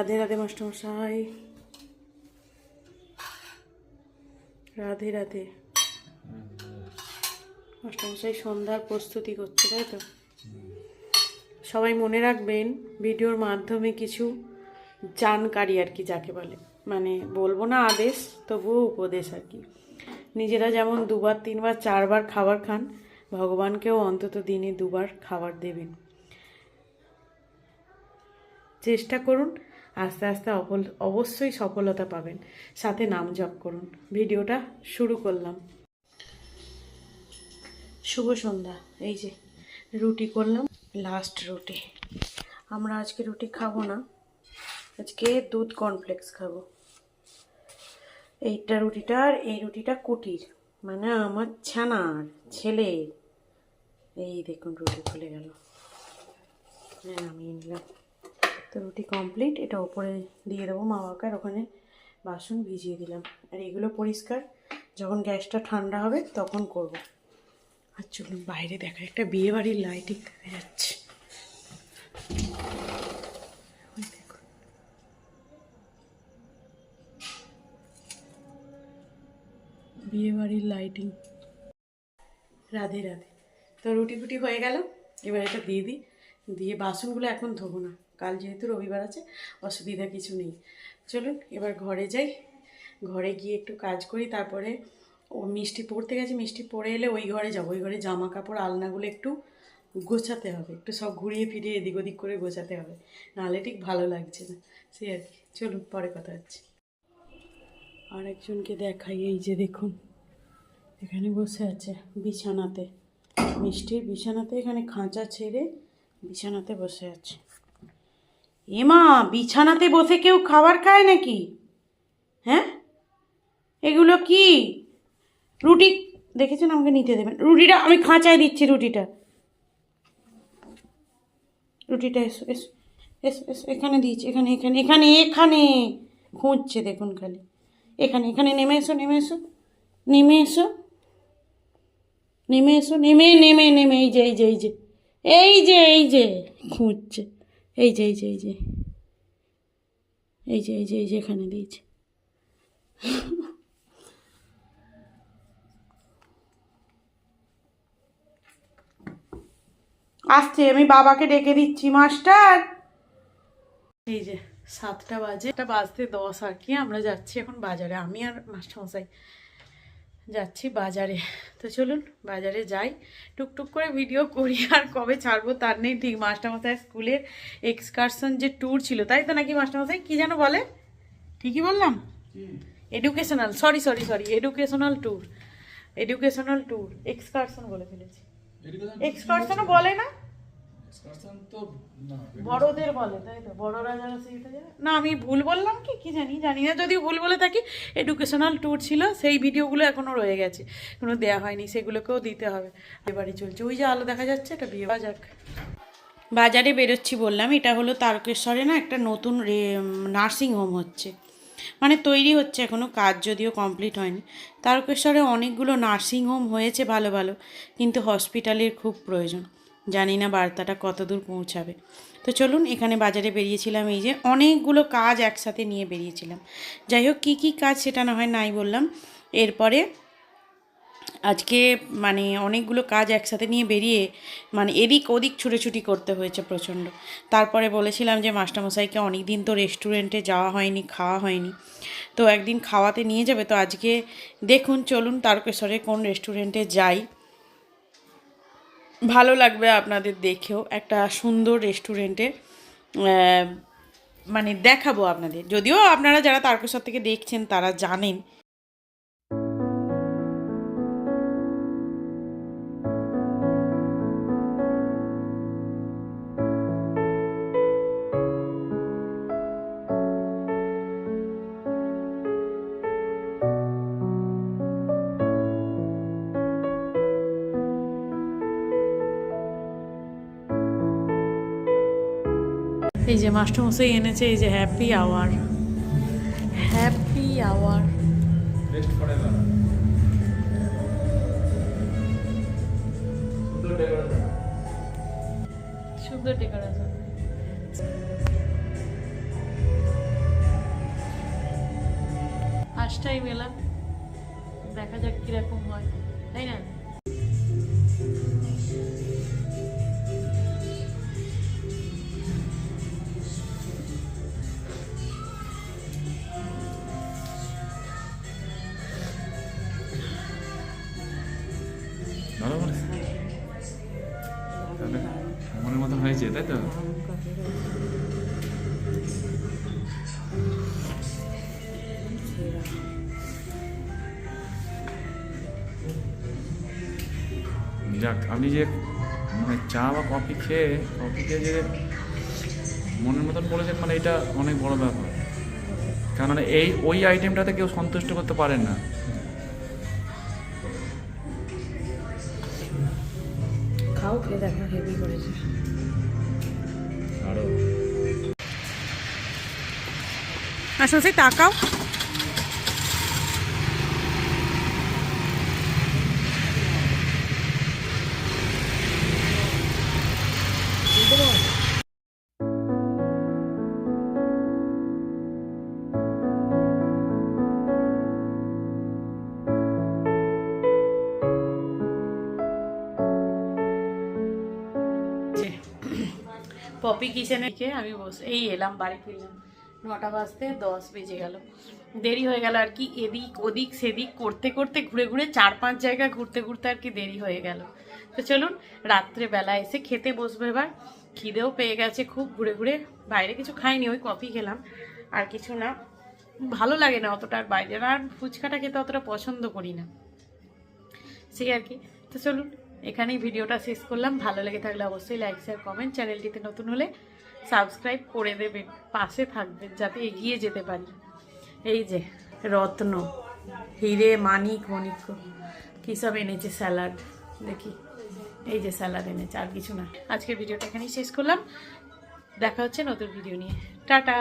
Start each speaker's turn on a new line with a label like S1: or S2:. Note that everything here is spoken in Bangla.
S1: রাধে রাধে মাস্টারমশাই। রাধে রাধে। মাস্টারমশাই সন্ধ্যার প্রস্তুতি করছে, তাই তো? সবাই মনে রাখবেন, ভিডিওর মাধ্যমে কিছু জানকারি আর কি যাকে বলে। মানে বলব না আদেশ, তবুও উপদেশ আর কি। নিজেরা যেমন দুবার, তিনবার, চারবার খাবার খান, ভগবানকেও অন্তত দিনে দুবার খাবার দেবেন। চেষ্টা করুন আস্তে আস্তে অবশ্যই সফলতা পাবেন। সাথে নাম জপ করুন। ভিডিওটা শুরু করলাম। শুভ সন্ধ্যা। এই যে, রুটি করলাম। লাস্ট রুটি। আমরা আজকে রুটি খাব না। আজকে দুধ কর্নফ্লেক্স খাব। এইটা রুটিটা আর এই রুটিটা কুটির। মানে আমার ছানার ছেলের এই দেখুন, রুটি খুলে গেল। হ্যাঁ নামিয়ে নিলাম তো রুটি কমপ্লিট এটা ওপরে দিয়ে দেবো মা বাবাকে আর ওখানে বাসন ভিজিয়ে দিলাম। আর এগুলো পরিষ্কার, যখন গ্যাসটা ঠান্ডা হবে তখন করব। আর চলুন বাইরে দেখা, একটা বিয়ে বাড়ির লাইটিং যাচ্ছে। বিয়ে বাড়ির লাইটিং রাধে রাধে। তো রুটি ফুটি হয়ে গেল, এবার এটা দিয়ে দিই। দিয়ে বাসনগুলো এখন ধোবো না। কাল যেহেতু রবিবার আছে, অসুবিধা কিছু নেই। চলুন, এবার ঘরে যাই। ঘরে গিয়ে একটু কাজ করি, তারপরে ও মিষ্টি পড়তে গেছে, মিষ্টি পড়ে এলে ওই ঘরে যাব। ওই ঘরে জামা কাপড় আলনাগুলো একটু গোছাতে হবে, একটু সব ঘুরিয়ে ফিরিয়ে এদিক ওদিক করে গোছাতে হবে। নাহলে ঠিক ভালো লাগছে না। সে আর কি। চলুন, পরে কথা হচ্ছে। আর একজনকে দেখাই, এই যে দেখুন, এখানে বসে আছে বিছানাতে। মিষ্টির বিছানাতে এখানে খাঁচা ছেড়ে বিছানাতে বসে আছে। এমা, বিছানাতে বসে কেউ খাবার খায় নাকি? হ্যাঁ? এগুলো কি? রুটি, দেখেছেন আমাকে নিতে দেবেন। রুটিটা, আমি খাঁচায় দিচ্ছি রুটিটা। রুটিটা এসো এসো এসো এসো, এখানে দিয়েছি, এখানে এখানে এখানে এখানে। খুঁজছে দেখুন খালি। এখানে এখানে, নেমে এসো নেমে এসো নেমে এসো। নেমে এসো, নেমে নেমে নেমে, এই যে এই যে এই যে এই যে এই যে, খুঁজছে। এই যে এই যে এই যে। এই যে এই যে এই যে এখানে দিয়েছে। আসছে, আমি বাবাকে ডেকে দিচ্ছি, মাস্টার। এই যে, সাতটা বাজে। বাজতে দশ আর কি, আমরা যাচ্ছি এখন বাজারে। আমি আর মাস্টারমশাই। যাচ্ছি বাজারে। তো চলুন বাজারে যাই। টুকটুক করে ভিডিও করি আর কবে ছাড়বো তার নেই ঠিক। মাস্টারমশাই স্কুলের এক্সকারশন যে ট্যুর ছিল তাই তো নাকি মাস্টারমশাই? কী যেন বলে? ঠিকই বললাম? Educational sorry sorry sorry educational tour educational tour excursion বলে ফেলেছি। এক্সকারশনও বলে না? বড়দের বলে, তাই তো? না, আমি ভুল বললাম কি? কি জানি জানি না। যদি ভুল বলে থাকি এডুকেশনাল ট্যুর ছিল, সেই ভিডিওগুলো এখনও রয়ে গেছে। কোনো হয়নি, সেগুলোকেও দিতে হবে। চলছে। ওই যে আলো দেখা যাচ্ছে বাজারে বেরোচ্ছি বললাম, এটা হলো তারকেশ্বরে না একটা নতুন নার্সিং হোম হচ্ছে। মানে তৈরি হচ্ছে এখনও কাজ যদিও কমপ্লিট হয়নি। তারকেশ্বরে অনেকগুলো নার্সিং হোম হয়েছে ভালো ভালো, কিন্তু হসপিটালের খুব প্রয়োজন। জানি না বার্তাটা কত দূর পৌঁছাবে। তো চলুন এখানে বাজারে বেরিয়েছিলাম, এই যে অনেকগুলো কাজ একসাথে নিয়ে বেরিয়েছিলাম। যাই হোক, কী কী কাজ সেটা না হয় নাই বললাম। এরপরে আজকে মানে অনেকগুলো কাজ একসাথে নিয়ে বেরিয়ে মানে এদিক ওদিক ছুটোছুটি করতে হয়েছে প্রচণ্ড। তারপরে বলেছিলাম যে মাস্টারমশাইকে অনেক দিন তো রেস্টুরেন্টে যাওয়া হয়নি, খাওয়া হয়নি। তো একদিন খাওয়াতে নিয়ে যাবে। তো আজকে দেখুন, চলুন তারকেশ্বরে কোন রেস্টুরেন্টে যাই। ভালো লাগবে আপনাদের দেখেও একটা সুন্দর রেস্টুরেন্টে মানে দেখাবো আপনাদের। যদিও আপনারা যারা তারকেশ্বর থেকে দেখছেন, তারা জানেন এই যে মাস্টারমশাই এনেছে এই যে হ্যাপি আওয়ার হ্যাপি আওয়ার
S2: সুন্দর
S1: দেখা যাক কীরকম হয় তাই না?
S2: হয়েছে তাই তো যাক আপনি যে মানে চা বা কফি খেয়ে কফি খেয়ে যে মনের মতন বলেছেন মানে এটা অনেক বড় ব্যাপার কারণ এই ওই আইটেমটাতে কেউ সন্তুষ্ট করতে পারেন না
S1: খাও খেয়ে দেখো হেভি করেছে
S2: আরও
S1: সেই পপি কিচেনে আমি বসে এই এলাম, বাড়ি ফিরলাম। নটা বাজতে দশ বেজে গেল। দেরি হয়ে গেল আর কি, এদিক ওদিক সেদিক করতে করতে ঘুরে ঘুরে চার পাঁচ জায়গা ঘুরতে ঘুরতে আর কি দেরি হয়ে গেল। তো চলুন রাত্রেবেলা এসে খেতে বসবো এবার। খিদেও পেয়ে গেছে খুব, ঘুরে ঘুরে। বাইরে কিছু খাইনি, ওই কফি খেলাম। আর কিছু না। ভালো লাগে না অতটা আর বাইরে। আর ফুচকাটা খেতে অতটা পছন্দ করি না। সেই আর কি। তো চলুন এখানেই ভিডিওটা শেষ করলাম। ভালো লেগে থাকলে অবশ্যই লাইক শেয়ার কমেন্ট চ্যানেলটিতে নতুন হলে সাবস্ক্রাইব করে দেবেন, পাশে থাকবেন, যাতে এগিয়ে যেতে পারি। এই যে, রত্ন, হিরে, মানিক, মণিক, কী সব এনেছে স্যালাড দেখি। এই যে স্যালাড এনেছে, আর কিছু না। আজকের ভিডিওটা এখানেই শেষ করলাম। দেখা হচ্ছে নতুন ভিডিও নিয়ে। টাটা!